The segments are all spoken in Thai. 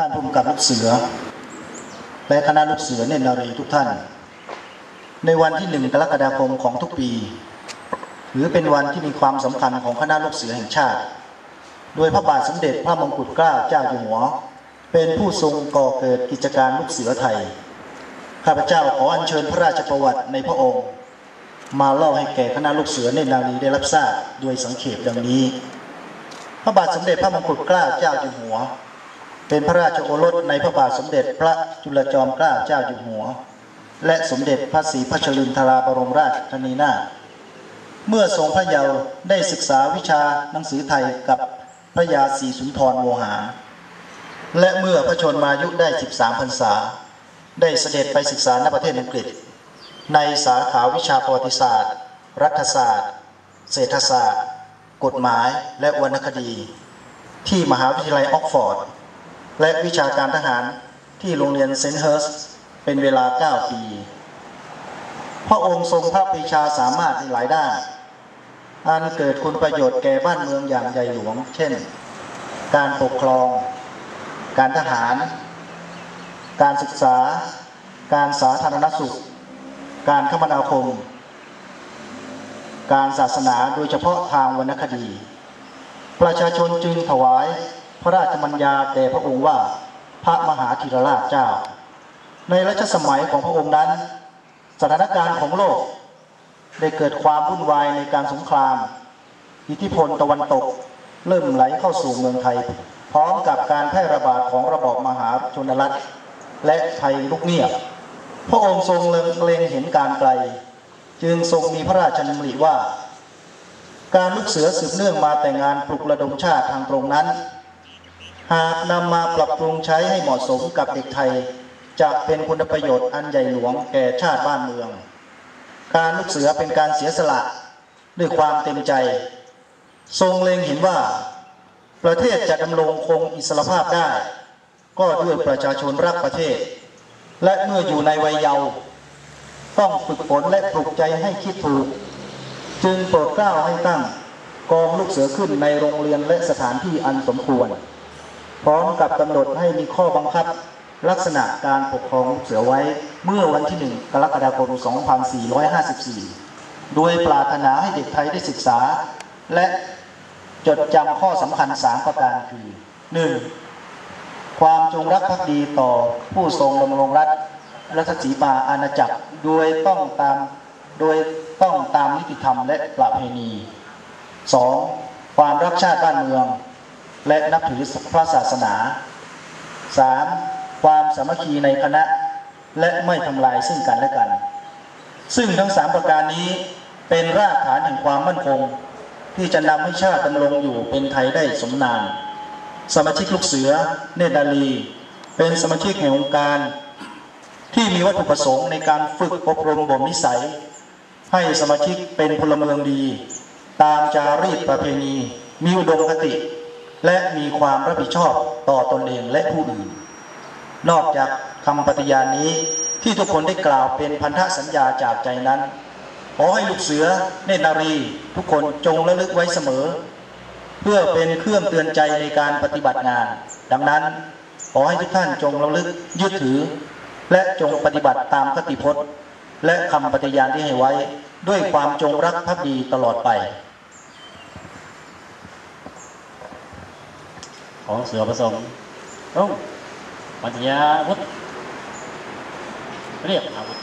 ท่านผู้กำกับลูกเสือ และคณะลูกเสือเนรนารีทุกท่าน ในวันที่หนึ่งกรกฎาคมของทุกปี หรือเป็นวันที่มีความสำคัญของคณะลูกเสือแห่งชาติ โดยพระบาทสมเด็จพระมงกุฎเกล้าเจ้าอยู่หัว เป็นผู้ทรงก่อเกิดกิจการลูกเสือไทย ข้าพเจ้าขออัญเชิญพระราชประวัติในพระองค์ มาเล่าให้แก่คณะลูกเสือเนนารีได้รับทราบโดยสังเขปดังนี้ พระบาทสมเด็จพระมงกุฎเกล้าเจ้าอยู่หัว เป็นพระราชโอรสในพระบาทสมเด็จพระจุลจอมเกล้าเจ้าอยู่หัว และสมเด็จพระศรีพัชรินทราบรมราชชนีนาถเมื่อทรงพระเยาว์ได้ศึกษาวิชาหนังสือไทยกับพระยาศรีสุนทรโมหารและเมื่อพระชนมายุได้ 13พรรษา ได้เสด็จไปศึกษาณประเทศอังกฤษ ในสาขาวิชาประวัติศาสตร์ รัฐศาสตร์ เศรษฐศาสตร์ กฎหมายและวรรณคดี ที่มหาวิทยาลัยออกฟอร์ด และวิชาการทหารที่โรงเรียนเซนเฮิร์สเป็นเวลา 9 ปี พระองค์ทรงพระปรีชาสามารถในหลายด้าน อันเกิดคุณประโยชน์แก่บ้านเมืองอย่างใหญ่หลวง เช่น การปกครอง การทหาร การศึกษา การสาธารณสุข การคมนาคม การศาสนาโดยเฉพาะทางวรรณคดี ประชาชนจึงถวาย พระราชมัญญาแด่พระองค์ว่าพระมหาธีรราชเจ้า ในรัชสมัยของพระองค์นั้น สถานการณ์ของโลก ได้เกิดความวุ่นวายในการสงคราม อิทธิพลตะวันตกเริ่มไหลเข้าสู่เมืองไทย พร้อมกับการแพร่ระบาดของระบอบมหาชนรัฐและไทยลุกเงียบพระองค์ทรงเล็งเห็นการไกล จึงทรงมีพระราชดำริว่า การลุกเสือสืบเนื่องมาแต่งงานปลุกระดมชาติทางตรงนั้น หากนำมาปรับปรุงใช้ให้เหมาะสมกับเด็กไทย จะเป็นคุณประโยชน์อันใหญ่หลวงแก่ชาติบ้านเมือง การลุกเสือเป็นการเสียสละด้วยความเต็มใจ ทรงเล็งเห็นว่า ประเทศจะดำรงคงอิสรภาพได้ ก็ด้วยประชาชนรักประเทศ และเมื่ออยู่ในวัยเยาว์ต้องฝึกฝนและปลุกใจให้คิดถูก จึงโปรดเกล้าให้ตั้งกองลูกเสือขึ้นในโรงเรียนและสถานที่อันสมควร พร้อมกับกำหนดให้มีข้อบังคับลักษณะการปกครองเสือไว้เมื่อวันที่ 1 กรกฎาคม 2454 โดยปรารถนาให้เด็กไทยได้ศึกษา และจดจำข้อสำคัญ 3 ประการคือ 1. ความจงรักภักดีต่อผู้ทรงดำรงรัฐรัฐสีมาอาณาจักรโดยต้องตามโดยต้องตามนิติธรรมและประเพณี 2. ความรักชาติบ้านเมือง และนับถือพระศาสนา 3. ความสามัคคีในคณะและไม่ทำลายซึ่งกันและกัน ซึ่งทั้งสามประการนี้เป็นรากฐานแห่งความมั่นคง ที่จะนำให้ชาติดำรงอยู่เป็นไทยได้สมนาน สมาชิกลูกเสือ เนตรนาลี เป็นสมาชิกแห่งองค์การ ที่มีวัตถุประสงค์ในการฝึกอบรมบ่มนิสัย ให้สมาชิกเป็นพลเมืองดี ตามจารีตประเพณี มีอุดมคติ และมีความรับผิดชอบต่อตนเองและผู้อื่น นอกจากคำปฏิญาณนี้ที่ทุกคนได้กล่าวเป็นพันธสัญญาจากใจนั้น ขอให้ลูกเสือเนตรนารี ทุกคนจงระลึกไว้เสมอ เพื่อเป็นเครื่องเตือนใจในการปฏิบัติงาน ดังนั้น ขอให้ทุกท่านจงระลึกยึดถือ และจงปฏิบัติตามคติพจน์ และคำปฏิญาณที่ให้ไว้ด้วยความจงรักภักดีตลอดไป ของเสือผสมต้องปัญญาวุฒิเรียกอาวุธ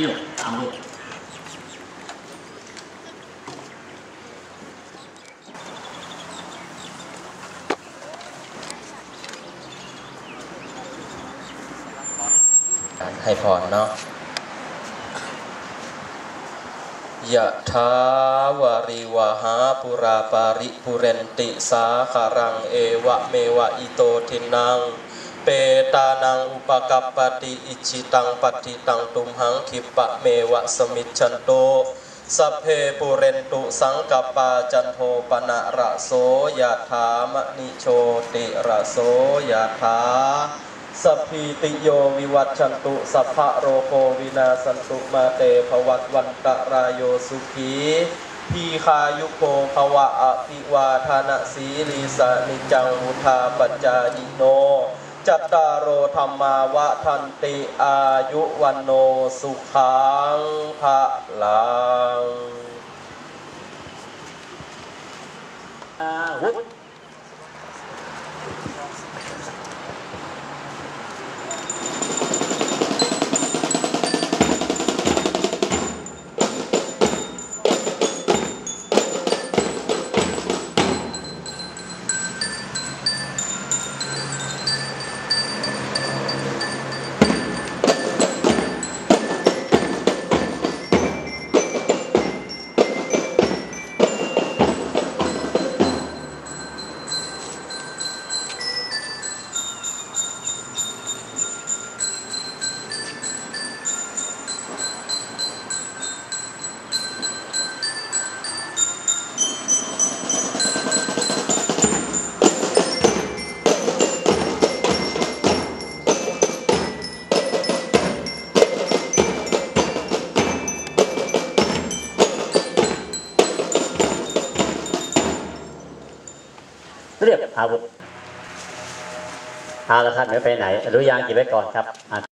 เยี่ยมตามเลยให้พรเนาะยะทาวาริวหาปุราปาริปุเรนติสาคารังเอวะเมวะอิโตทินัง เปตานังอุปกัปปติอิจิตังปฏิตังตุมหังคิปะเมวะสมิจฉันโตสัพเพปุเรนตุสังกปาจันโทปนะระโสยะถามณิโชติระโสยะถาสัพพิติโยวิวัตชันตุสัพพะโรโควินาสันตุมาเตภวัตวันตรายโยสุขีพีคายุโกภวะอภิวาทานะสีลีสานิจังวุธาปัจจายิโน จัตตารโอธรรมาวะทันติอายุวันโนสุขังภะลังอาวุธ เรียบอาวุธเอาละครับเดี๋ยวไปไหนรู้ยางก็บไว้ก่อนครับ